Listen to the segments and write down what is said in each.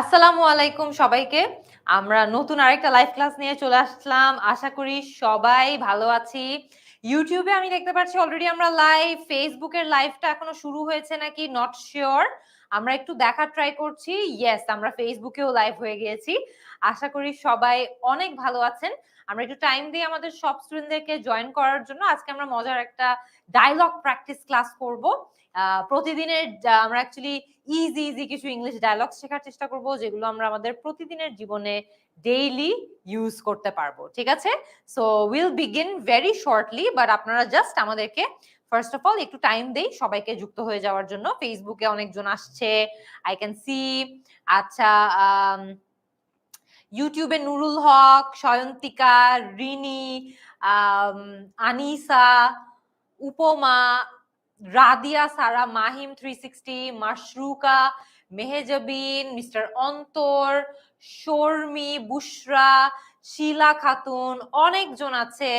আসসালামু আলাইকুম সবাইকে। আমরা নতুন আরেকটা লাইভ ক্লাস নিয়ে চলে আসলাম। আশা করি সবাই ভালো আছি। ইউটিউবে আমি দেখতে পাচ্ছি অলরেডি আমরা লাইভ ফেসবুকের লাইভটা এখনও শুরু হয়েছে নাকি? নট শিওর আমরা একটু দেখার ট্রাই করছি। ইয়েস আমরা ফেসবুকেও লাইভ হয়ে গিয়েছি। আশা করি সবাই অনেক ভালো আছেন। আমরা একটু টাইম দিয়ে আমাদের সব স্টুডেন্টদেরকে জয়েন করার জন্য আজকে আমরা মজার একটা ডায়লগ প্র্যাকটিস ক্লাস করব। প্রতিদিনের আমরা অ্যাকচুয়ালি ইজি ইজি কিছু ইংলিশ ডায়লগ শেখার চেষ্টা করব, যেগুলো আমরা আমাদের প্রতিদিনের জীবনে ডেইলি ইউজ করতে পারব, ঠিক আছে? So will begin very shortly but আপনারা জাস্ট আমাদেরকে ফার্স্ট অফ অল একটু টাইম দেই, সবাইকে যুক্ত হয়ে যাওয়ার জন্য। ফেসবুকে অনেকজন আসছে আই ক্যান সি আচ্ছা ইউটিউবে নুরুল হক, Sayantika, Rini Anisa Upama, Radia, Sara Mahim three sixty Mashruka, Mehejabin, mister Antor, Sharmi, Bushra, শিলা খাতুন, অনেকজন আছে।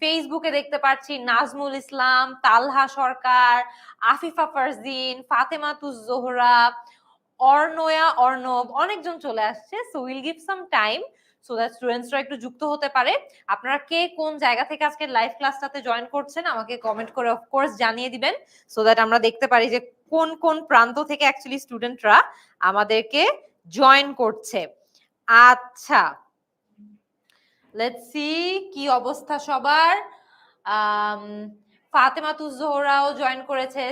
ফেসবুকে দেখতে পাচ্ছি নাজমুল ইসলাম, তালহা সরকার, আফিফা ফারজিন ফাতেমাতুজ জোহরা, অর্ণয়া অর্ণব, অনেকজন চলে আসছে। So will give some time so that স্টুডেন্টসরা একটু যুক্ত হতে পারে। আপনারা কে কোন জায়গা থেকে আজকে লাইভ ক্লাসটাতে জয়েন করছেন, আমাকে কমেন্ট করে অফকোর্স জানিয়ে দিবেন। সো দ্যাট আমরা দেখতে পারি যে কোন কোন প্রান্ত থেকে অ্যাকচুয়ালি স্টুডেন্টরা আমাদেরকে জয়েন করছে। আচ্ছা লেটস সি কি অবস্থা সবার। ফাতেমাতুজ জোহরাও জয়েন করেছে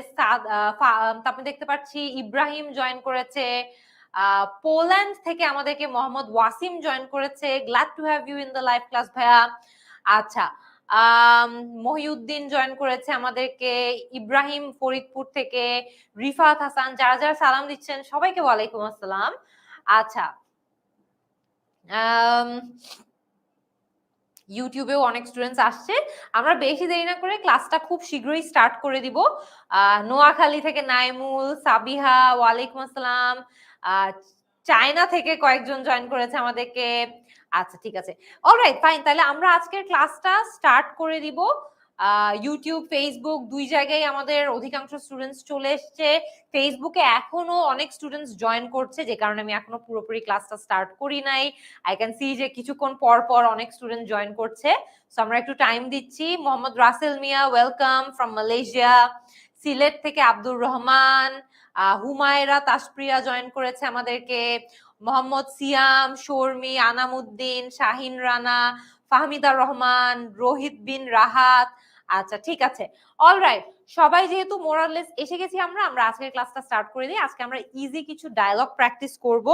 আপনি দেখতে পাচ্ছি ইব্রাহিম জয়েন করেছে। পোল্যান্ড থেকে আমাদেরকে মোহাম্মদ ওয়াসিম জয়েন করেছে। Glad to have you in the live class ভাইয়া। আচ্ছা মহিউদ্দিন জয়েন করেছে আমাদেরকে। ইব্রাহিম ফরিদপুর থেকে। রিফাত হাসান, যারা যারা সালাম দিচ্ছেন, সবাইকে ওয়ালাইকুম আসসালাম। আচ্ছা ইউটিউবেও অনেক স্টুডেন্টস আসছে। আমরা বেশি দেরি না করে ক্লাসটা খুব শীঘ্রই স্টার্ট করে দিব। নোয়াখালী থেকে নাইমুল, সাবিহা, ওয়ালাইকুম আসসালাম। চায়না থেকে কয়েকজন জয়েন করেছে আমাদেরকে। আচ্ছা ঠিক আছে। অলরাইট ফাইন তাহলে আমরা আজকের ক্লাসটা স্টার্ট করে দিব। ইউটিউব ফেসবুক দুই জায়গায় আমাদের অধিকাংশ স্টুডেন্টস চলে এসছে। ফেসবুকে এখনও অনেক স্টুডেন্টস জয়েন করছে, যে কারণে আমি এখনও পুরোপুরি ক্লাসটা স্টার্ট করি নাই। আই ক্যান সি যে কিছুক্ষণ পর পর অনেক স্টুডেন্ট জয়েন করছে। সো আমরা একটু টাইম দিচ্ছি। Mohammad Rasel Mia welcome from Malaysia Sylhet থেকে আব্দুর রহমান হুমায়রা তাসপ্রিয়া জয়েন করেছে আমাদেরকে। মোহাম্মদ সিয়াম, শর্মি, আনামুদ্দিন, শাহিন রানা, ফাহমিদা রহমান, রোহিত বিন রাহাত। আচ্ছা ঠিক আছে। অল রাইট সবাই যেহেতু মোরাললেস এসে গেছি আমরা আমরা আজকের ক্লাসটা স্টার্ট করে দিই। আজকে আমরা ইজি কিছু ডায়লগ প্র্যাকটিস করব।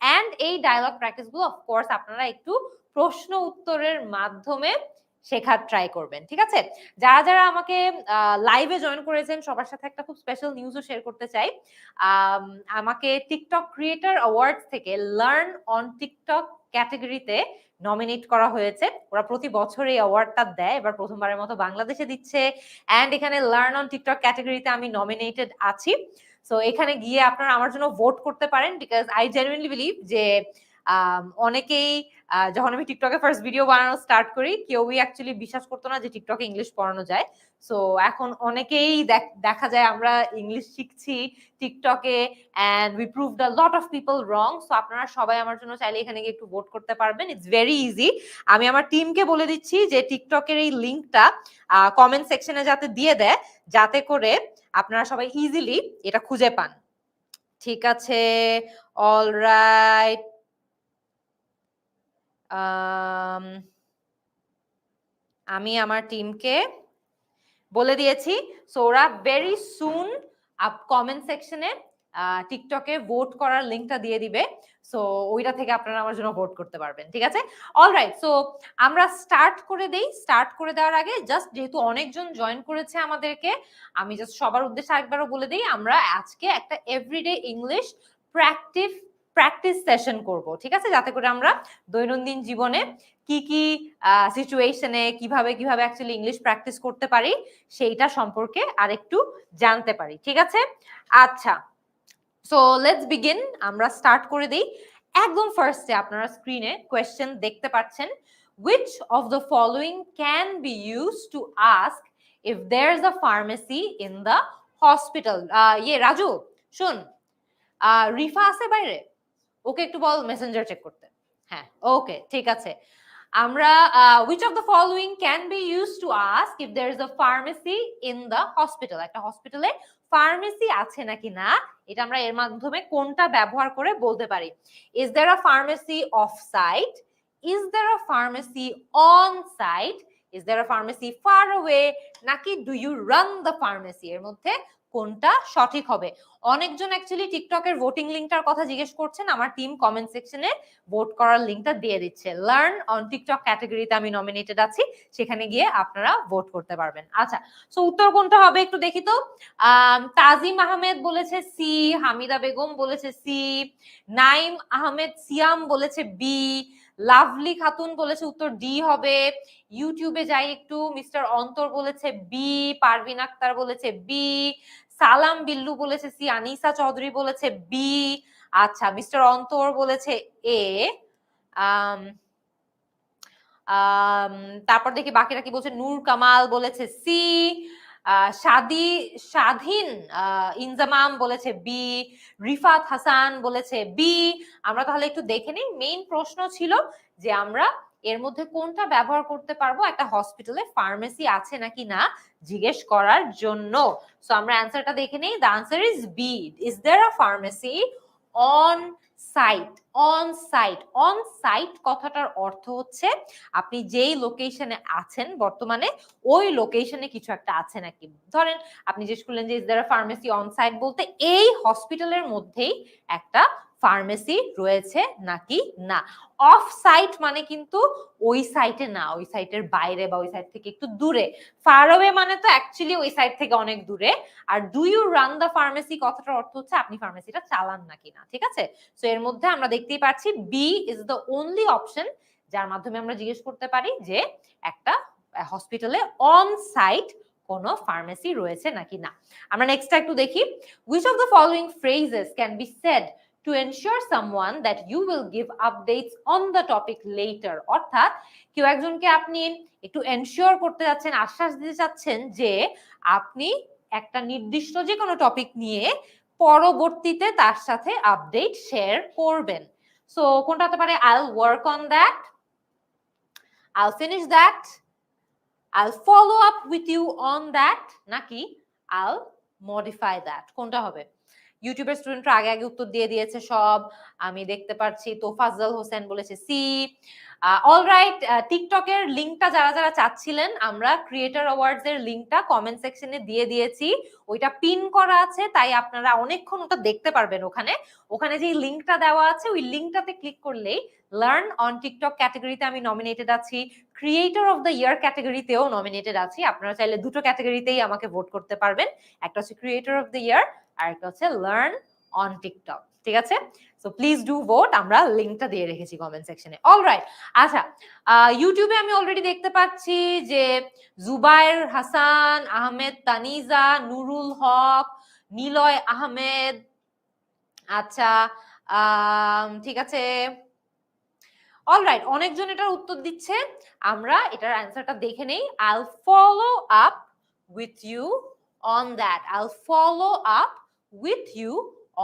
অ্যান্ড এই ডায়লগ প্র্যাকটিসগুলো অফকোর্স আপনারা একটু প্রশ্ন উত্তরের মাধ্যমে শেখার ট্রাই করবেন, ঠিক আছে? যারা যারা আমাকে লাইভে জয়েন করেছেন, সবার সাথে একটা খুব স্পেশাল নিউজও শেয়ার করতে চাই। আমাকে টিকটক ক্রিয়েটার অ্যাওয়ার্ডস থেকে লার্ন অন টিকটক ক্যাটাগরিতে নমিনেট করা হয়েছে। ওরা প্রতি বছর এই অ্যাওয়ার্ডটা দেয়, এবার প্রথমবারের মতো বাংলাদেশে দিচ্ছে। অ্যান্ড এখানে লার্ন অন টিকটক ক্যাটাগরিতে আমি নমিনেটেড আছি। সো এখানে গিয়ে আপনারা আমার জন্য ভোট করতে পারেন বিকজ আই জেনুইনলি বিলিভ যে অনেকেই যখন আমি টিকটকে ফার্স্ট ভিডিও বানানো স্টার্ট করি, কেউই অ্যাকচুয়ালি বিশ্বাস করতো না যে টিকটকে ইংলিশ পড়ানো যায়। সো এখন অনেকেই দেখা যায় আমরা ইংলিশ শিখছি টিকটকে and we prove the lot of people wrong so আপনারা সবাই আমার জন্য চাইলে এখানে গিয়ে একটু ভোট করতে পারবেন। ইটস ভেরি ইজি আমি আমার টিমকে বলে দিচ্ছি যে টিকটকের এই লিঙ্কটা কমেন্ট সেকশনে যাতে দিয়ে দেয়, যাতে করে আপনারা সবাই ইজিলি এটা খুঁজে পান। ঠিক আছে? অল রাইট আমি আমার টিমকে বলে দিয়েছি। সো ওরা ভেরি সুন আপ কমেন্ট সেকশনে টিকটকে ভোট করার লিঙ্কটা দিয়ে দিবে। সো ওইটা থেকে আপনারা আমার জন্য ভোট করতে পারবেন, ঠিক আছে? অলরাইট সো আমরা স্টার্ট করে দেই। স্টার্ট করে দেওয়ার আগে জাস্ট যেহেতু অনেকজন জয়েন করেছে আমাদেরকে, আমি জাস্ট সবার উদ্দেশ্যে আরেকবারও বলে দিই, আমরা আজকে একটা everyday English practice practice session করব ঠিক আছে? যাতে করে আমরা দৈনন্দিন জীবনে কি কি সিচুয়েশনে কীভাবে কীভাবে অ্যাকচুয়ালি ইংলিশ প্র্যাকটিস করতে পারি সেইটা সম্পর্কে আরেকটু জানতে পারি ঠিক আছে? আচ্ছা সো লেটস বিগিন আমরা স্টার্ট করে দিই। একদম ফার্স্টে আপনারা স্ক্রিনে কোয়েশ্চেন দেখতে পাচ্ছেন। Which of the following can be used to ask if there's a pharmacy in the hospital? uh, ইয়ে রাজু শুন। রিফা আছে বাইরে? ওকে একটু বল মেসেঞ্জার চেক করতে। হ্যাঁ ওকে ঠিক আছে। আমরা which of the following can be use to ask if there is a pharmacy in the hospital একটা হসপিটালে ফার্মেসি আছে নাকি না? এটা আমরা এর মাধ্যমে কোনটা ব্যবহার করে বলতে পারি? Is there a pharmacy off site is there a pharmacy on site is there a pharmacy far away নাকি do you run the pharmacy এর মধ্যে কোনটা সঠিক হবে? অনেকজন অ্যাকচুয়ালি টিকটকের ভোটিং লিঙ্কটার কথা জিজ্ঞেস করছেন, আমার টিম কমেন্ট সেকশনে ভোট করার লিঙ্কটা দিয়ে দিচ্ছে। লার্ন অন টিকটক ক্যাটাগরিতে আমি নমিনেটেড আছি, সেখানে গিয়ে আপনারা ভোট করতে পারবেন। আচ্ছা সো উত্তর কোনটা হবে একটু দেখি তো? তাজিম আহমেদ বলেছে সি হামিদা বেগম বলেছে সি নাইম আহমেদ সিয়াম বলেছে বি লাভলি খাতুন বলেছে উত্তর ডি হবে ইউটিউবে যাই একটু মিস্টার অন্তর বলেছে বি পারভিন আক্তার বলেছে বি সালাম বিল্লু বলেছে, সি আনিসা চৌধুরী বলেছে, বি আচ্ছা মিস্টার অন্তর বলেছে, এ তারপর দেখি বাকিরা কি বলছে, নূর কামাল বলেছে, সি সাদি, স্বাধীন ইনজামাম বলেছে, বি, রিফাত হাসান বলেছে, বি, আমরা তাহলে একটু দেখে নিই মেইন প্রশ্ন ছিল যে আমরা এর মধ্যে কোনটা ব্যবহার করতে পারব, একটা হসপিটালে ফার্মেসি আছে নাকি না জিজ্ঞেস করার জন্য। সো আমরা অ্যান্সারটা দেখে নেই। The answer is B is there a pharmacy on site on site on site কথাটার অর্থ হচ্ছে আপনি যেই লোকেশনে আছেন বর্তমানে, ওই লোকেশনে কিছু একটা আছে নাকি? ধরেন আপনি জিজ্ঞেস করলেন যে is there pharmacy on site বলতে এই হসপিটালের মধ্যেই একটা ফার্মেসি রয়েছে নাকি না? অফ সাইট মানে কিন্তু ওই সাইটে না, ওই সাইটের বাইরে বা ওই সাইট থেকে একটু দূরে। ফার অ্যাওয়ে মানে তো অ্যাকচুয়ালি ওই সাইট থেকে অনেক দূরে। আর do you run the pharmacy কথাটার অর্থ হচ্ছে আপনি ফার্মেসিটা চালান নাকি না ঠিক আছে? সো এর মধ্যে আমরা দেখতেই পাচ্ছি B is the only option যার মাধ্যমে আমরা জিজ্ঞেস করতে পারি যে একটা হসপিটালে অন সাইট কোনো ফার্মেসি রয়েছে নাকি না। আমরা নেক্সট একটু দেখি। Which of the following phrases can be said to ensure someone that you will give updates on the topic later. অর্থাৎ কেউ একজনকে আপনি একটু এনশিওর করতে যাচ্ছেন, আশ্বাস দিতে চাচ্ছেন যে আপনি একটা নির্দিষ্ট যে কোনো টপিক নিয়ে পরবর্তীতে তার সাথে আপডেট শেয়ার করবেন। সো কোনটা হতে পারে? I'll work on that I'll finish that I'll follow up with you on that নাকি? আইল মডিফাই দ্যাট কোনটা হবে? ইউটিউবের স্টুডেন্টরা আগে আগে উত্তর দিয়ে দিয়েছে সব। আমি দেখতে পাচ্ছি তোফাজ্জল হোসেন বলেছে সি। অলরাইট টিকটকের লিঙ্কটা যারা যারা চাচ্ছিলেন, আমরা ক্রিয়েটার অ্যাওয়ার্ডস এর লিঙ্কটা কমেন্ট সেকশনে দিয়ে দিয়েছি। ওইটা পিন করা আছে, তাই আপনারা অনেকক্ষণ ওটা দেখতে পারবেন ওখানে। ওখানে যে লিঙ্কটা দেওয়া আছে, ওই লিঙ্কটাতে ক্লিক করলেই লার্ন অন টিকটক ক্যাটাগরিতে আমি নমিনেটেড আছি। ক্রিয়েটর অফ দ্য ইয়ার ক্যাটাগরিতেও নমিনেটেড আছি। আপনারা চাইলে দুটো ক্যাটাগরিতেই আমাকে ভোট করতে পারবেন। একটা হচ্ছে ক্রিয়েটর অফ দ্য ইয়ার আর একটা হচ্ছে লার্ন অন টিকটক ঠিক আছে? সো প্লিজ ডু ভোট আমরা লিঙ্কটা দিয়ে রেখেছি কমেন্ট সেকশনে অলরাইট আচ্ছা ইউটিউবে আমি অলরেডি দেখতে পাচ্ছি যে জুবাইর হাসান আহমেদ তানিজা নুরুল হক নিলয় আহমেদ আচ্ছা ঠিক আছে? অলরাইট অনেকজন এটার উত্তর দিচ্ছে। আমরা এটার অ্যান্সারটা দেখে নেই। I'll follow up with you on that I'll follow up with you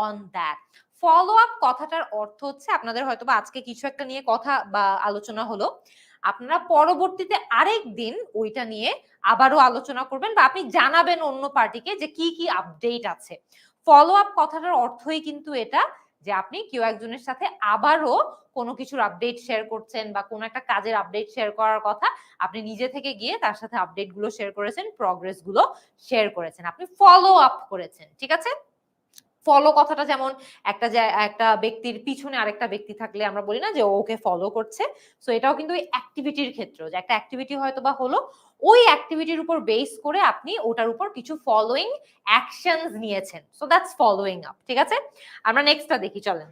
on that follow up কথাটার অর্থ হচ্ছে, আপনাদের হয়তো বা আজকে কিছু একটা নিয়ে কথা বা আলোচনা হলো। আপনারা পরবর্তীতে আরেক দিন ওইটা নিয়ে আবারও আলোচনা করবেন বা আপনি জানাবেন অন্য পার্টিকে যে কি কি আপডেট আছে। ফলো আপ কথাটার অর্থই কিন্তু এটা যে আপনি কেউ একজনের সাথে আবারও কোনো কিছুর আপডেট শেয়ার করছেন বা কোনো একটা কাজের আপডেট শেয়ার করার কথা আপনি নিজে থেকে গিয়ে তার সাথে আপডেটগুলো শেয়ার করেছেন প্রগ্রেসগুলো শেয়ার করেছেন। আপনি ফলো আপ করেছেন, ঠিক আছে? ফলো কথাটা যেমন একটা একটা ব্যক্তির পিছনে আরেকটা ব্যক্তি থাকলে আমরা বলি না যে ওকে ফলো করছে সো এটাও কিন্তু ওই অ্যাক্টিভিটির ক্ষেত্রে যে একটা অ্যাক্টিভিটি হয়তো বা হলো, ওই অ্যাক্টিভিটির উপর বেস করে আপনি ওটার উপর কিছু ফলোইং অ্যাকশনস নিয়েছেন সো দ্যাটস ফলোইং আপ ঠিক আছে আমরা নেক্সটটা দেখি, চলেন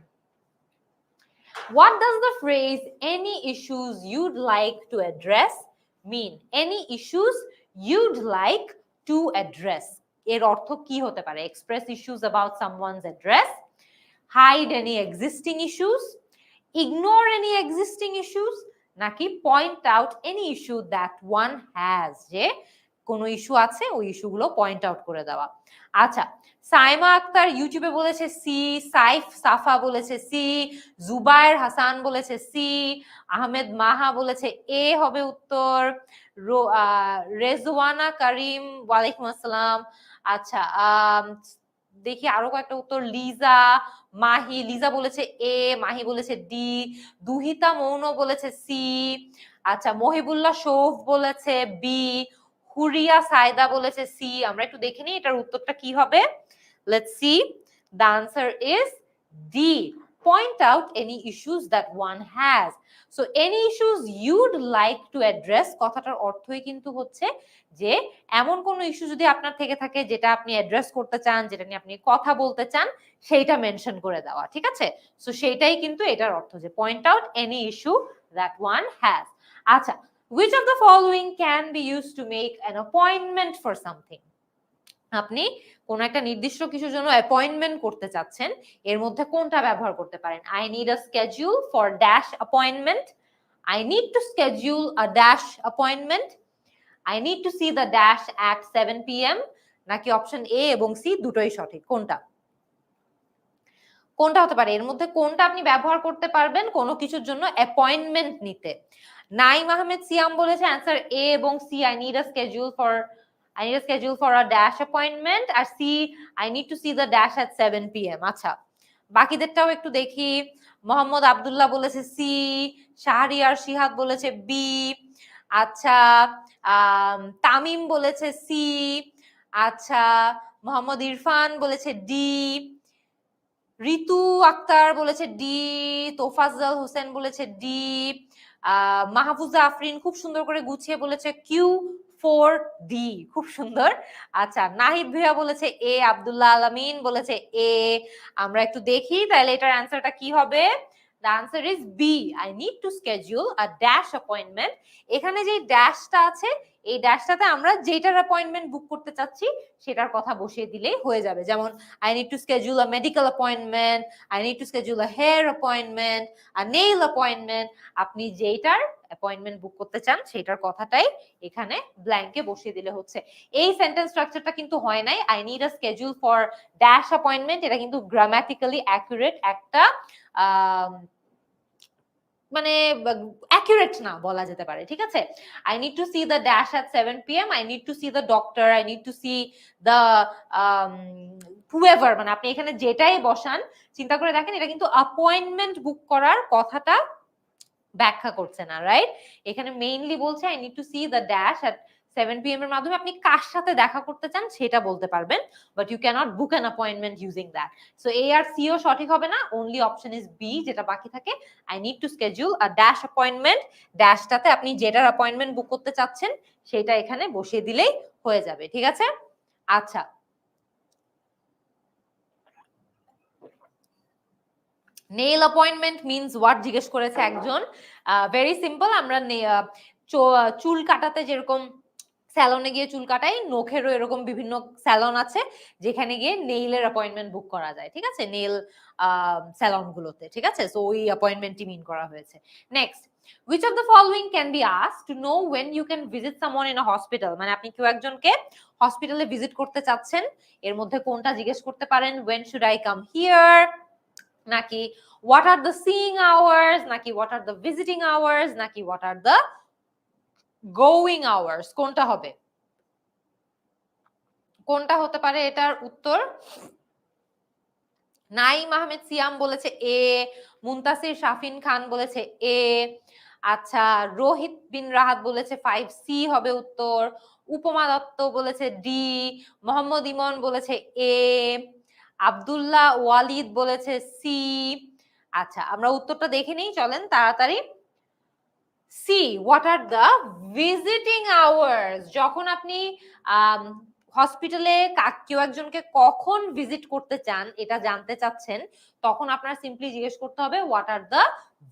What does the phrase any issues you'd like to address mean? Any issues you'd like to address? এর অর্থ কি হতে পারে? Express issues about someone's address hide any existing issues ignore any existing issues নাকি point out any issue that one has যে কোনো issue আছে, ওই ইস্যুগুলো পয়েন্ট আউট করে দেওয়া। আচ্ছা সাইমা আক্তার ইউটিউবে বলেছে সি সাইফ সাফা বলেছে সি জুবায়ের হাসান বলেছে সি আহমেদ মাহা বলেছে এ হবে উত্তর রেজওয়ানা করিম ওয়ালাইকুম আসসালাম আচ্ছা দেখি আরও কয়েকটা উত্তর। লিজা, মাহি, লিজা বলেছে এ, মাহি বলেছে ডি, দুহিতা মৌন বলেছে সি আচ্ছা মহিবুল্লাহ শোভ বলেছে বি, হুরিয়া সায়দা বলেছে সি। আমরা একটু দেখে নিই এটার উত্তরটা কি হবে। Let's see the answer is D point out any issues that one has. So, any issues you'd like to address, কথাটার অর্থই কিন্তু হচ্ছে যে, এমন কোনো ইস্যু যদি আপনার থেকে থাকে যেটা আপনি অ্যাড্রেস করতে চান, যেটা নিয়ে আপনি কথা বলতে চান, সেইটা মেনশন করে দেওয়া, ঠিক আছে? সো সেইটাই কিন্তু এটার অর্থ যে point out any issue that one has আচ্ছা which of the following can be used to make an appointment for something? আপনি কোন একটা নির্দিষ্ট কিছুর জন্য অ্যাপয়েন্টমেন্ট করতে চাচ্ছেন, এর মধ্যে কোনটা ব্যবহার করতে পারেন? I need a schedule for dash appointment I need to schedule a dash appointment I need to see the dash at seven P M নাকি অপশন এ এবং সি দুটোই সঠিক? কোনটা? কোনটা হতে পারে? এর মধ্যে কোনটা আপনি ব্যবহার করতে পারবেন? কোনো কিছুর জন্য অ্যাপয়েন্টমেন্ট নিতে। নাইম আহমেদ সিয়াম বলেছে অ্যান্সার এ এবং C I need a schedule for I need a schedule for a dash appointment R C I need to see the dash at 7 p.m. আচ্ছা বাকিদেরটাও একটু দেখি। মোহাম্মদ আব্দুল্লাহ বলেছে সি শাহরিয়ার শিহাদ বলেছে বি আচ্ছা তামিম বলেছে সি আচ্ছা মোহাম্মদ ইরফান বলেছে ডি রিতু আক্তার বলেছে ডি তোফাজ্জল হোসেন বলেছে ডি মাহফুজা আফরিন খুব সুন্দর করে গুছিয়ে বলেছে কিউ ফোর ডি খুব সুন্দর। আচ্ছা নাহিদ ভিয়া বলেছে এ আবদুল্লাহ আলমিন বলেছে এ আমরা একটু দেখি, তাহলে এটার অ্যান্সারটা কি হবে? The answer is B I need to schedule a dash appointment এখানে যে ড্যাশটা আছে এই ড্যাশটাতে আমরা যেটার অ্যাপয়েন্টমেন্ট বুক করতে চাচ্ছি সেটার কথা বসিয়ে দিলেই হয়ে যাবে। যেমন I need to schedule a medical appointment I need to schedule a hair appointment a nail appointment আপনি যেইটার অ্যাপয়েন্টমেন্ট বুক করতে চান সেটার কথাটাই এখানে ব্ল্যাঙ্কে বসিয়ে দিলে হচ্ছে। এই সেন্টেন্স স্ট্রাকচারটা কিন্তু হয় নাই। I need a schedule for dash appointment এটা কিন্তু গ্রামাটিক্যালি অ্যাকুরেট একটা আম, মানে অ্যাকুরেট না বলা যেতে পারে, ঠিক আছে? I need to see the dash at seven P M I need to see the doctor I need to see the whoever মানে আপনি এখানে যেটাই বসান, চিন্তা করে দেখেন, এটা কিন্তু অ্যাপয়েন্টমেন্ট বুক করার কথাটা ব্যাখ্যা করছে না রাইট এখানে মেইনলি বলছে I need to see the dash at seven P M এর মাধ্যমে আপনি কার সাথে দেখা করতে চান সেটা বলতে পারবেন but you can't book an appointment using that so A আর সিও সঠিক হবে না অনলি অপশন ইজ বি যেটা বাকি থাকে। I need to schedule a dash appointment ড্যাশটাতে আপনি যেটার অ্যাপয়েন্টমেন্ট বুক করতে চাচ্ছেন সেটা এখানে বসিয়ে দিলেই হয়ে যাবে, ঠিক আছে? আচ্ছা। নেইল অ্যাপয়েন্টমেন্ট মিনস হোয়াট জিজ্ঞেস করেছে একজন। ভেরি সিম্পল আমরা চুল কাটাতে যেরকম স্যালনে গিয়ে চুল কাটাই, নখেরও এরকম বিভিন্ন স্যালন আছে, যেখানে গিয়ে নেইলের অ্যাপয়েন্টমেন্ট বুক করা যায়, ঠিক আছে? নেইল স্যালন গুলোতে ঠিক আছে? সো ওই অ্যাপয়েন্টমেন্টই মিন করা হয়েছে। Next which of the following can be asked to know when you can visit someone in a hospital? মানে আপনি কেউ একজনকে হসপিটালে ভিজিট করতে চাচ্ছেন, এর মধ্যে কোনটা জিজ্ঞেস করতে পারেন? When should i come here? নাকি, what are the seeing hours? নাকি, what are the visiting hours? নাকি, what are the going hours, কোনটা হবে? কোনটা হতে পারে এটার উত্তর? নাইম আহমেদ সিয়াম বলেছে এ, মুনতাসির শাফিন খান বলেছে এ আচ্ছা রোহিত বিন রাহাত বলেছে ফাইভ সি হবে উত্তর, উপমা দত্ত বলেছে ডি মোহাম্মদ ইমন বলেছে এ, আবদুল্লাহ ওয়ালিদ বলেছে সি আচ্ছা আমরা উত্তরটা দেখে নিই, চলেন তাড়াতাড়ি। See what are the visiting hours যখন আপনি হসপিটালে কেউ একজনকে কখন ভিজিট করতে চান, এটা জানতে চাচ্ছেন, তখন আপনার সিম্পলি জিজ্ঞেস করতে হবে what are the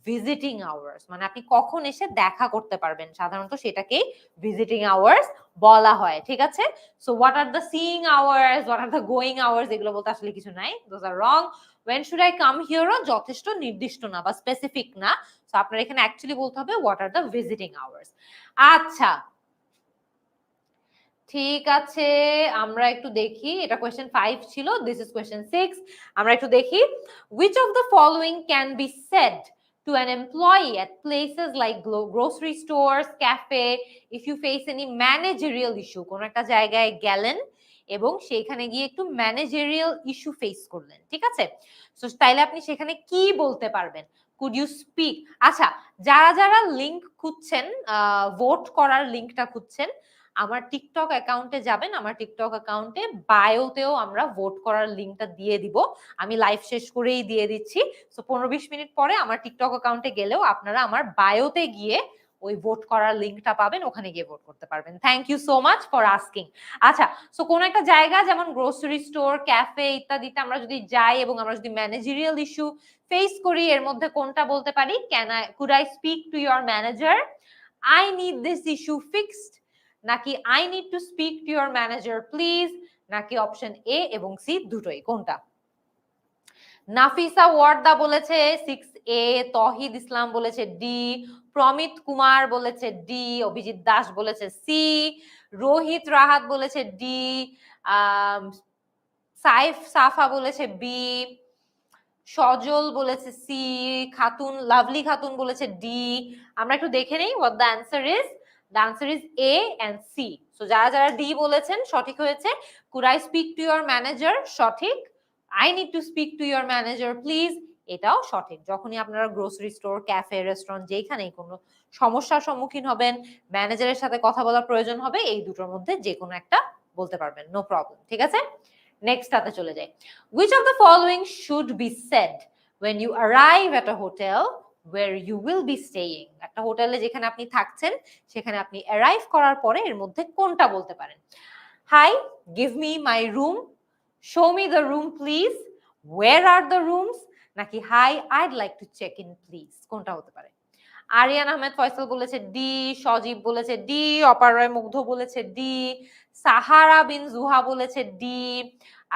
visiting hours মানে আপনি কখন এসে দেখা করতে পারবেন। সাধারণত সেটাকেই ভিজিটিং আওয়ার্স বলা হয়, ঠিক আছে? So what are the seeing hours what are the going hours এগুলো বলতে আসলে কিছু নাই। Those are wrong when should I come হিয়ারও যথেষ্ট নির্দিষ্ট না বা স্পেসিফিক না। সো আপনার এখানে অ্যাকচুয়ালি বলতে হবে what are the visiting hours আচ্ছা। ঠিক আছে, আমরা একটু দেখি। এটা কোয়েশ্চেন ফাইভ ছিল দিস ইজ কোয়েশ্চেন সিক্স আমরা একটু দেখি। Which of the following can be said to an employee at places like grocery stores, cafe? If you face any managerial issue, কোন একটা জায়গায় গেলেন এবং সেইখানে গিয়ে একটু ম্যানেজেরিয়াল ইস্যু ফেস করলেন, ঠিক আছে? সো তাইলে আপনি সেখানে কি বলতে পারবেন? কুড ইউ স্পিক আচ্ছা যারা যারা লিংক খুঁজছেন ভোট করার লিংকটা খুঁজছেন, আমার টিকটক অ্যাকাউন্টে যাবেন, আমার টিকটক অ্যাকাউন্টে বায়োতেও আমরা ভোট করার লিঙ্কটা দিয়ে দিব। আমি লাইভ শেষ করেই দিয়ে দিচ্ছি। সো পনেরো বিশ মিনিট পরে আমার টিকটক অ্যাকাউন্টে গেলেও আপনারা আমার বায়োতে গিয়ে ওই ভোট করার লিঙ্কটা পাবেন, ওখানে গিয়ে ভোট করতে পারবেন। Thank you so much for asking আচ্ছা সো কোন একটা জায়গা, যেমন গ্রোসারি স্টোর ক্যাফে ইত্যাদিতে আমরা যদি যাই এবং আমরা যদি ম্যানেজেরিয়াল ইস্যু ফেস করি, এর মধ্যে কোনটা বলতে পারি? Can I could I speak to your manager I need this issue fixed নাকি I need to speak to your manager please নাকি অপশন এ এবং সি দুটোই, কোনটা? নাফিসা ওয়ার্দা বলেছে সিক্স এ তহিদ ইসলাম বলেছে ডি, প্রমিত কুমার বলেছে ডি, অভিজিৎ দাস বলেছে সি, রোহিত রাহাত বলেছে ডি সাইফ সাফা বলেছে বি, সজল বলেছে সি, খাতুন, লাভলি খাতুন বলেছে ডি। আমরা একটু দেখে নেই what the answer is the answer is A and C so যারা যারা ডি বলেছেন, সঠিক হয়েছে। Could I speak to your manager সঠিক। I need to speak to your manager please এটাও সঠিক। যখনই আপনারা গ্রোসারি স্টোর ক্যাফে রেস্টুরেন্ট যেখানেই কোনো সমস্যার সম্মুখীন হবেন ম্যানেজারের সাথে কথা বলার প্রয়োজন হবে, এই দুটোর মধ্যে যে কোনো একটা বলতে পারবেন নো প্রবলেম ঠিক আছে? নেক্সট টাতে চলে যাই। Which of the following should be said when you arrive at a hotel where you will be staying? একটা হোটেলে যেখানে আপনি থাকছেন, সেখানে আপনি অ্যারাইভ করার পরে এর মধ্যে কোনটা বলতে পারেন? Hi give me my room show me the room please where are the rooms নাকি hi I'd like to check in please কোনটা হতে পারে? আরিয়ান আহমেদ ফয়সাল বলেছে ডি, সজীব বলেছে ডি, অপার রায় মুগ্ধ বলেছে ডি, সাহারা বিন জুহা বলেছে ডি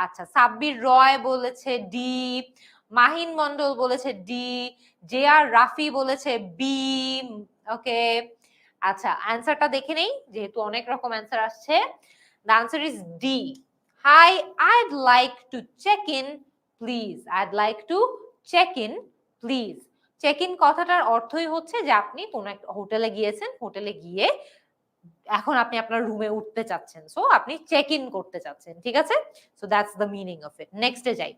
আচ্ছা সাব্বির রয় বলেছে ডি, মাহিন মন্ডল বলেছে ডি জে আর রাফি বলেছে বি, ওকে আচ্ছা অ্যান্সারটা দেখে নেই, যেহেতু অনেক রকম অ্যান্সার আসছে। The answer is D hi I'd like to check in please I'd like to check in please check in কথাটার অর্থই হচ্ছে যে আপনি কোন একটা হোটেলে গিয়েছেন হোটেলে গিয়ে এখন আপনি আপনার রুমে উঠতে চাচ্ছেন। সো আপনি চেক ইন করতে চাচ্ছেন, ঠিক আছে? So that's the meaning of it নেক্সটে যাই।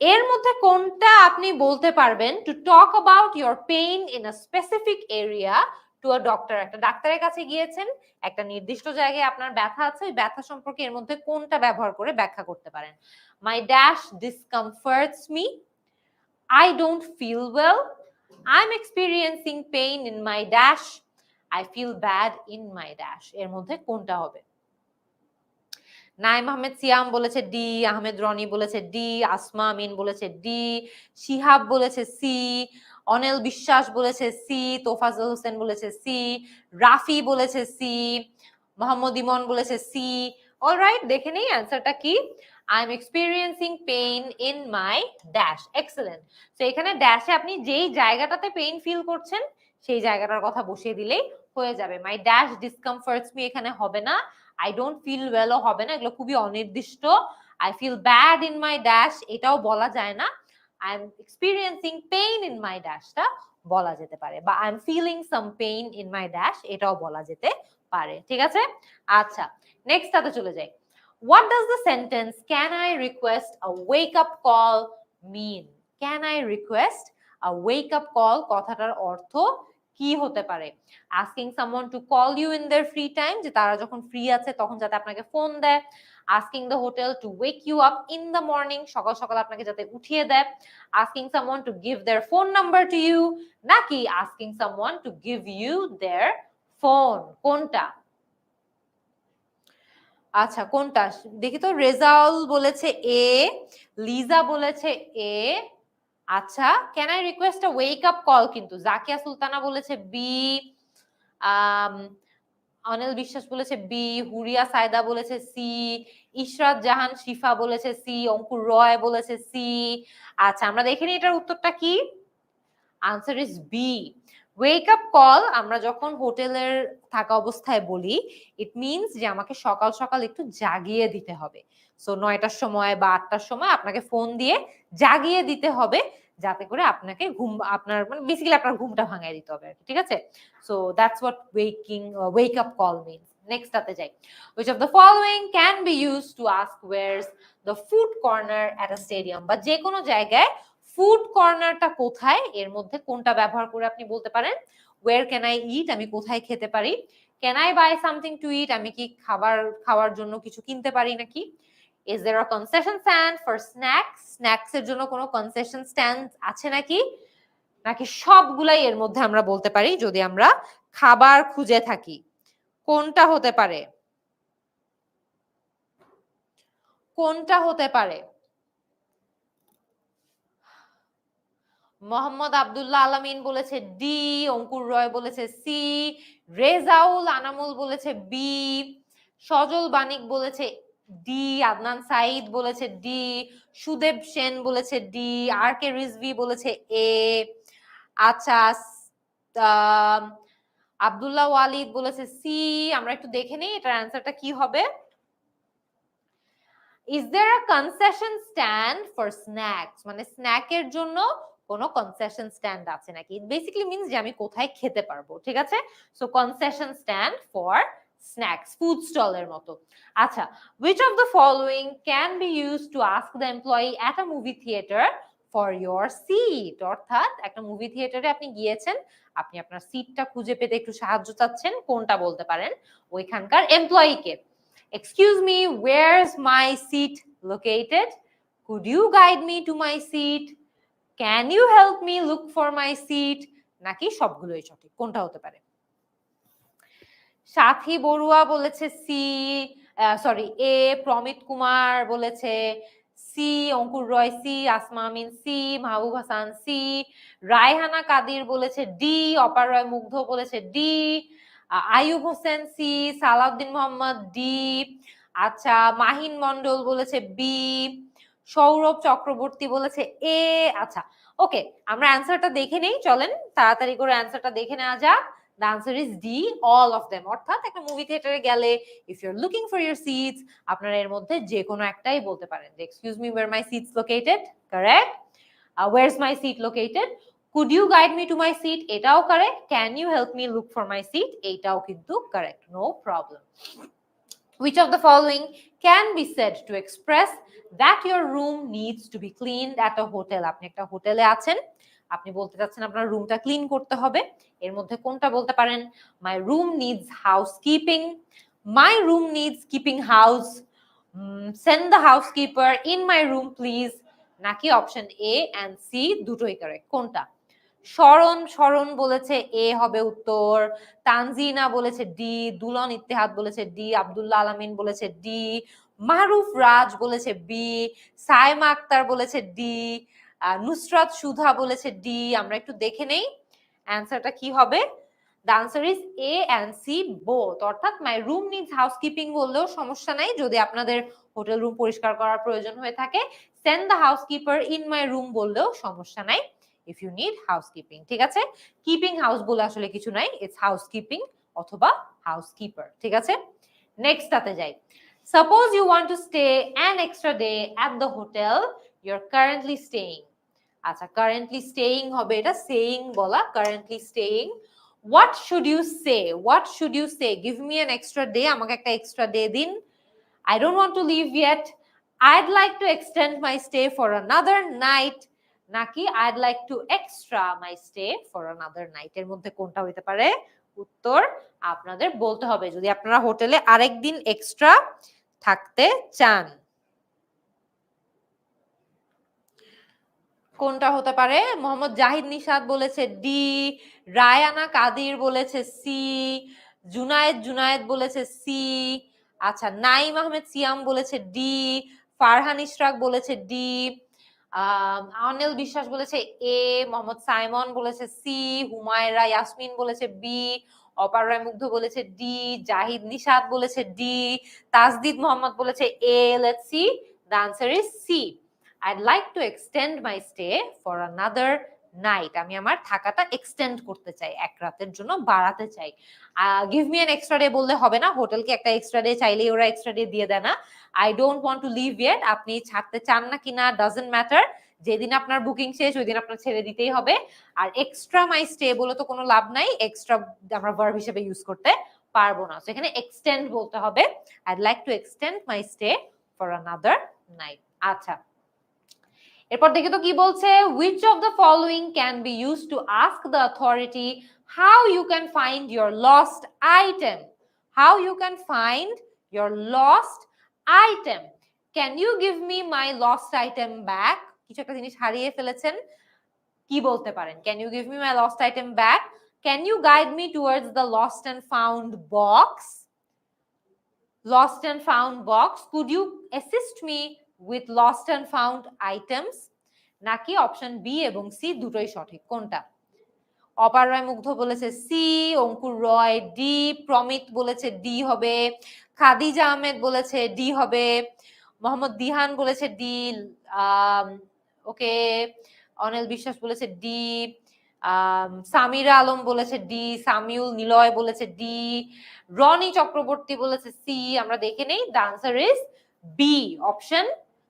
এর মধ্যে কোনটা আপনি বলতে পারবেন? To talk about your pain in a specific area to a doctor একটা ডাক্তারের কাছে গিয়েছেন, একটা নির্দিষ্ট জায়গায় আপনার ব্যথা আছে, ওই ব্যথা সম্পর্কে এর মধ্যে কোনটা ব্যবহার করে ব্যাখ্যা করতে পারেন। My dash discomforts me don't feel well I am experiencing pain in my dash I feel bad in my dash এর মধ্যে কোনটা হবে? নাইম আহমেদ সিয়াম বলেছে ডি, আহমেদ রনি বলেছে ডি, আসমা আমিন বলেছে ডি, শিহাব বলেছে সি, অনিল বিশ্বাস বলেছে সি, তোফাজল হোসেন বলেছে সি, রাফি বলেছে সি, মোহাম্মদ ইমন বলেছে সি। অলরাইট দেখে নেই অ্যান্সারটা কি? I am experiencing pain in my dash excellent তো এখানে ড্যাশে আপনি যেই জায়গাটাতে পেইন ফিল করছেন, সেই জায়গাটার কথা বসিয়ে দিলেই হয়ে যাবে। মাই ড্যাশ ডিসকমফর্টস মি এখানে হবে না। আই ডোন্ট ফিল ওয়েলও হবে না। এগুলো খুবই অনির্দিষ্ট। I feel bad in my dash এটাও বলা যায় না। I am experiencing pain in my ড্যাশটা বলা যেতে পারে। বা I am feeling some pain in my dash এটাও বলা যেতে পারে। ঠিক আছে? আচ্ছা নেক্সট তাতে চলে যাই। What does the sentence can I request a wake up call mean can I request a wake up call কথাটার অর্থ কি হতে পারে? Asking someone to call you in their free time যে তারা যখন ফ্রি আছে, তখন যাতে আপনাকে ফোন দেয়। Asking the hotel to wake you up in the morning সকাল সকাল আপনাকে যাতে উঠিয়ে দেয়। Asking someone to give their phone number to you নাকি asking someone to give you their phone কোনটা? আচ্ছা কোনটা? দেখি তো, রেজাউল বলেছে এ লিজা বলেছে এ আচ্ছা can I request wake up call কিন্তু? জাকিয়া সুলতানা বলেছে বি অনিল বিশ্বাস বলেছে বি হুরিয়া সায়দা বলেছে সি ইশরাত জাহান শিফা বলেছে সি অঙ্কুর রয় বলেছে সি আচ্ছা আমরা দেখে নিই এটার উত্তরটা কি? Answer is B wake up call আমরা যখন হোটেলের থাকা অবস্থায় বলি ইট মিনস যে আমাকে সকাল সকাল একটু জাগিয়ে দিতে হবে। সো নয়টার সময় বা আটটার সময় আপনাকে ফোন দিয়ে জাগিয়ে দিতে হবে, যাতে করে আপনাকে ঘুম, আপনার মানে বেসিক্যালি আপনার ঘুমটা ভাঙাই দিতে হবে আর ঠিক আছে? So that's what waking wake up call means নেক্সটটাতে যাই। Which of the following can be used to ask where's the food corner at a stadium বা যে কোনো জায়গায় ফুড কর্নারটা কোথায়? এর মধ্যে কোনটা ব্যবহার করে আপনি বলতে পারেন? ওয়ের ক্যান আই ইট আমি কোথায় খেতে পারি? Can I buy something to eat আমি কি খাবার, খাওয়ার জন্য কিছু কিনতে পারি নাকি? Is there a concession stand for snacks snacks এর জন্য কোনো কনসেশন স্ট্যান্ড আছে নাকি? নাকি সবগুলাই এর মধ্যে আমরা বলতে পারি যদি আমরা খাবার খুঁজে থাকি। কোনটা হতে পারে? কোনটা হতে পারে? মোহাম্মদ আব্দুল্লাহ আলামিন বলেছে ডি অঙ্কুর রয় বলেছে সি রেজাউল আনামুল বলেছে বি সজল বানিক বলেছে ডি আদনান সাইদ বলেছে ডি সুদেব সেন বলেছে ডি আর কে রিজভি বলেছে এ আচ্ছা আব্দুল্লাহ ওয়ালিদ বলেছে সি আমরা একটু দেখে নিই, এটার অ্যান্সারটা কি হবে? Is there a concession stand for snacks মানে স্ন্যাকের জন্য কোনো কনসেশন স্ট্যান্ড আছে নাকি? ইট বেসিক্যালি মিনস যে আমি কোথায় খেতে পারব, ঠিক আছে? So concession stand for snacks food স্টলের মতো। আচ্ছা which of the following can be used to ask the employee at a movie theater for your seat? অর্থাৎ, একটা মুভি থিয়েটারে আপনি গিয়েছেন, আপনি আপনার সিটটা খুঁজে পেতে একটু সাহায্য চাচ্ছেন, কোনটা বলতে পারেন? ওইখানকার এমপ্লয়িকে excuse me where's my seat located could you guide me to my seat can you help me look for my seat নাকি সবগুলোই সঠিক? কোনটা হতে পারে? সাথী বড়ুয়া বলেছে সি সরি এ প্রমিত কুমার বলেছে C Ankur Roy C Asma Amin C Mahbub Hasan C Rayhana Kadir বলেছে D Apar Roy Mugdha বলেছে D Ayub Hossain C Salauddin Mohammad D আচ্ছা মাহিন মন্ডল বলেছে বি সৌরভ চক্রবর্তী বলেছে, এ আচ্ছা ওকে, আমরা অ্যান্সারটা দেখে নেই, চলেন, তাড়াতাড়ি করে অ্যান্সারটা দেখে নেওয়া যাক। The answer is D all of them অর্থাৎ একটা মুভি থিয়েটারে গেলে if you are looking for your seats আপনারা এর মধ্যে যে কোনো একটাই বলতে পারেন যে excuse me where my seats located correct where is my seat located could you guide me to my seat এটাও correct can you help me look for my seat এইটাও কিন্তু correct no problem Which of the following can be said to express that your room needs to be cleaned at a hotel? আপনি একটা হোটেলে আছেন, আপনি বলতে চাচ্ছেন আপনার রুমটা ক্লিন করতে হবে। এর মধ্যে কোনটা বলতে পারেন? My room needs housekeeping my room needs keeping house send the housekeeper in my room please নাকি অপশন এ অ্যান্ড সি দুটোই কারেক্ট কোনটা? স্মরণ স্মরণ বলেছে এ হবে উত্তর, তানজিনা বলেছে ডি, দুলন ইত্তেহাদ বলেছে ডি, আব্দুল্লাহ আলামিন বলেছে ডি মারুফ রাজ বলেছে বি, সাইমা আক্তার বলেছে ডি নুসরাত সুধা বলেছে ডি, আমরা একটু দেখে নেই, অ্যান্সারটা কি হবে? The answer is A and C both অর্থাৎ মাই রুম নিডস হাউসকিপিং বললেও সমস্যা নাই, যদি আপনাদের হোটেল রুম পরিষ্কার করার প্রয়োজন হয়ে থাকে send the housekeeper in my room বললেও সমস্যা নাই। ইফ ইউ নিড হাউসকিপিং ঠিক আছে? কিপিং হাউস বলে আসলে কিছু নাই ইটস হাউসকিপিং অথবা হাউসকিপার ঠিক আছে? নেক্সট তাতে যাই। Suppose you want to stay an extra day at the hotel you are currently staying আচ্ছা কারেন্টলি স্টেইং হবে এটা সেইং বলা currently staying what should you say what should you say give me an extra day আমাকে একটা extra day দিন। I don't want to leave yet I'd like to extend my stay for another night নাকি I'd like to extra my stay for another night এর মধ্যে কোনটা হইতে পারে? উত্তর আপনাদের বলতে হবে। যদি আপনারা হোটেলে আরেকদিন এক্সট্রা থাকতে চান। কোনটা হতে পারে? মোহাম্মদ জাহিদ নিশাদ বলেছে ডি রায়ানা কাদির বলেছে সি জুনায়েদ জুনায়েদ বলেছে সি আচ্ছা নাইম আহমেদ সিয়াম বলেছে ডি ফারহান ইশরাক বলেছে ডি অনিল বিশ্বাস বলেছে এ, মোহাম্মদ সাইমন বলেছে সি, হুমায়রা ইয়াসমিন বলেছে বি, অপার মুগ্ধ বলেছে ডি, জাহিদ নিশাদ বলেছে ডি, তাজদিদ মোহাম্মদ বলেছে A let's see the answer is C I'd like to extend my stay for another night আমি আমার থাকাটা এক্সটেন্ড করতে চাই, এক রাতের জন্য বাড়াতে চাই। Give me an extra day বললে হবে না, হোটেলকে একটা এক্সট্রা ডে চাইলেই ওরা এক্সট্রা ডে দিয়ে দেয় না। I don't want to leave yet আপনি ছাড়তে চান না কিনা ডাজেন্ট ম্যাটার যেদিন আপনার বুকিং শেষ ওই দিন আপনার ছেড়ে দিতেই হবে। আর এক্সট্রা মাই স্টে বলে তো কোনো লাভ নাই এক্সট্রা আমরা ভার্ব হিসেবে ইউজ করতে পারব না। এখানে এক্সটেন্ড বলতে হবে। I'd like to extend my stay for another night আচ্ছা এরপর দেখে তো কি বলছে which of the following can be used to ask the authority how you can find your lost item how you can find your lost item can you give me my lost item back কিছু একটা জিনিস হারিয়ে ফেলেছেন কি বলতে পারেন can you give me my lost item back can you guide me towards the lost and found box lost and found box could you assist me with lost and found items, নাকি option B এবং C দুটোই সঠিক? কোনটা? অপার রায় মুগ্ধ বলেছে C Ankur রয় D প্রমিত বলেছে ডি হবে, খাদিজা আহমেদ বলেছে ডি হবে, মোহাম্মদ দিহান বলেছে ডি ওকে, অনিল বিশ্বাস বলেছে ডি সামিরা আলম বলেছে ডি সামিউল নিলয় বলেছে ডি রনি চক্রবর্তী বলেছে সি আমরা দেখে নেই the answer is B option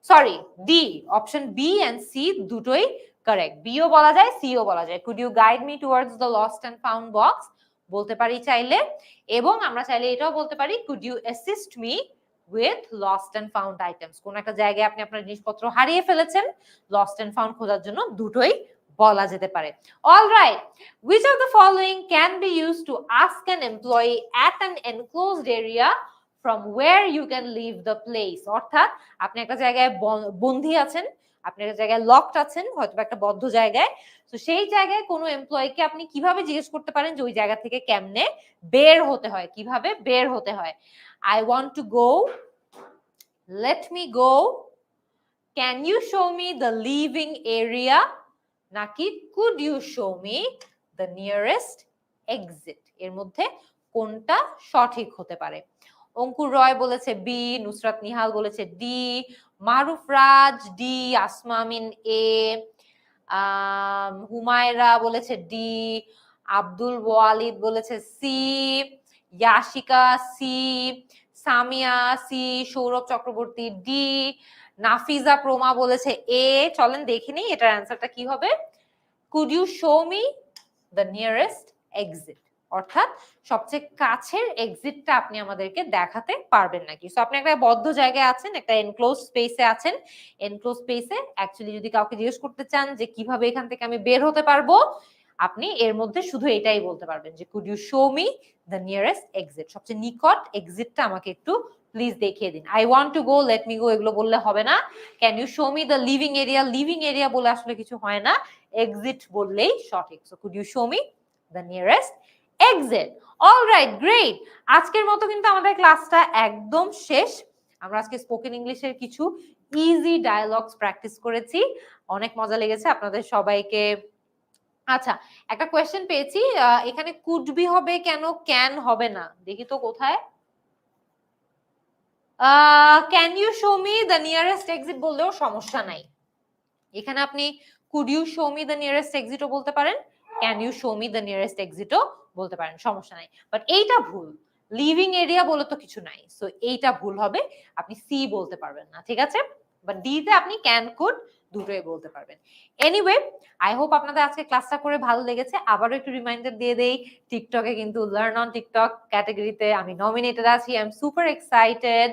sorry D option B and C দুটোই কারেক্ট বিও বলা যায় সিও বলা যায়। Could you guide me towards the lost and found box বলতে পারি চাইলে। এবং আমরা চাইলে এটাও বলতে পারি could you assist me with lost and found items কোন একটা জায়গায় আপনি আপনার জিনিসপত্র হারিয়ে ফেলেছেন লস্ট অ্যান্ড ফাউন্ড খোঁজার জন্য দুটোই বলা যেতে পারে। All right which of the following can be used to ask an employee at an enclosed area from where you can leave the place. অর্থাৎ আপনি একটা জায়গায় বন- বন্দী আছেন, আপনি একটা জায়গায় লকড আছেন হয়তো একটা বদ্ধ জায়গায়। তো সেই জায়গায় কোনো এমপ্লয়িকে আপনি কীভাবে জিজ্ঞেস করতে পারেন যে ওই জায়গা থেকে কেমনে বের হতে হয়, কীভাবে বের হতে হয়? I want to go let me go can you show me the living area নাকি could you show me the nearest exit এর মধ্যে কোনটা সঠিক হতে পারে? অঙ্কুর রয় বলেছে বি, নুসরাত নিহাল বলেছে D, Maruf Raj D, Asmamin A Humaira বলেছে ডি, আব্দুল ওয়ালিদ বলেছে C, Yashika C, Samia C, Sourav Chakraborty D, Nafiza Proma বলেছে এ। চলেন দেখে নিই, এটার অ্যান্সারটা কি হবে? Could you show me the nearest exit অর্থাৎ সবচেয়ে কাছের এক্সিটটা আপনি আমাদেরকে দেখাতে পারবেন নাকি? সো আপনি একটা বদ্ধ জায়গায় আছেন, একটা এনক্লোজ স্পেসে আছেন। এনক্লোজ স্পেসে অ্যাকচুয়ালি যদি কাউকে জিজ্ঞেস করতে চান যে কীভাবে এখান থেকে আমি বের হতে পারব, আপনি এর মধ্যে শুধু এটাই বলতে পারবেন যে could you show me the nearest exit সবচেয়ে নিকট এক্সিটটা আমাকে একটু প্লিজ দেখিয়ে দিন। I want to go let me go এগুলো বললে হবে না। Can you show me the living area living area বলে আসলে কিছু হয় না। এক্সিট বললেই সঠিক। So could you show me the nearest exit all right great আজকের মতো কিন্তু আমাদের ক্লাসটা একদম শেষ। আমরা আজকে স্পোকেন ইংলিশের কিছু ইজি ডায়ালগস প্র্যাকটিস করেছি। অনেক মজা লেগেছে আপনাদের সবাইকে। আচ্ছা একটা কোয়েশ্চেন পেয়েছি এখানে কুড বি হবে কেন ক্যান হবে না? দেখি তো কোথায়। Can you show me the nearest exit বললেও সমস্যা নাই। এখানে আপনি could you show me the nearest এক্সিটও বলতে পারেন। Can you show me the nearest এক্সিটও বলতে পারেন, সমস্যা নাই। বাট এইটা ভুল। লিভিং এরিয়া বলে তো কিছু নাই। সো এইটা ভুল হবে। আপনি সি বলতে পারবেন না, ঠিক আছে? বাট ডি তে আপনি ক্যান কুড দুটোই বলতে পারবেন। এনিওয়ে আই হোপ আপনাদের আজকে ক্লাসটা করে ভালো লেগেছে। আবারও একটু রিমাইন্ডার দিয়ে দেই টিকটকে কিন্তু লার্ন অন টিকটক ক্যাটাগরিতে আমি নমিনেটেড আছি। আই এম সুপার এক্সাইটেড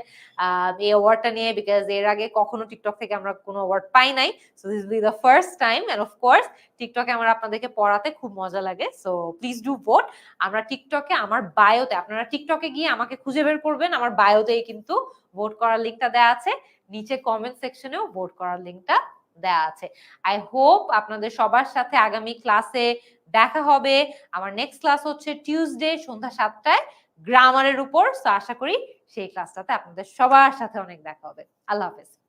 এই অ্যাওয়ার্ডটা নিয়ে বিকজ এর আগে কখনো টিকটক থেকে আমরা কোনো অ্যাওয়ার্ড পাই নাই। So this be the first time and of course টিকটকে আমার আপনাদেরকে পড়াতে খুব মজা লাগে। সো প্লিজ ডু ভোট আমরা টিকটকে আমার বায়োতে আপনারা টিকটকে গিয়ে আমাকে খুঁজে বের করবেন। আমার বায়োতেই কিন্তু ভোট করার লিঙ্কটা দেওয়া আছে। নিচে কমেন্ট সেকশনেও ভোট করার লিঙ্কটা দেওয়া আছে। আই হোপ আপনাদের সবার সাথে আগামী ক্লাসে দেখা হবে। আমার নেক্সট ক্লাস হচ্ছে টিউসডে সন্ধ্যা সাতটায় গ্রামারের উপর। তো আশা করি সেই ক্লাসটাতে আপনাদের সবার সাথে অনেক দেখা হবে। আল্লাহ হাফেজ।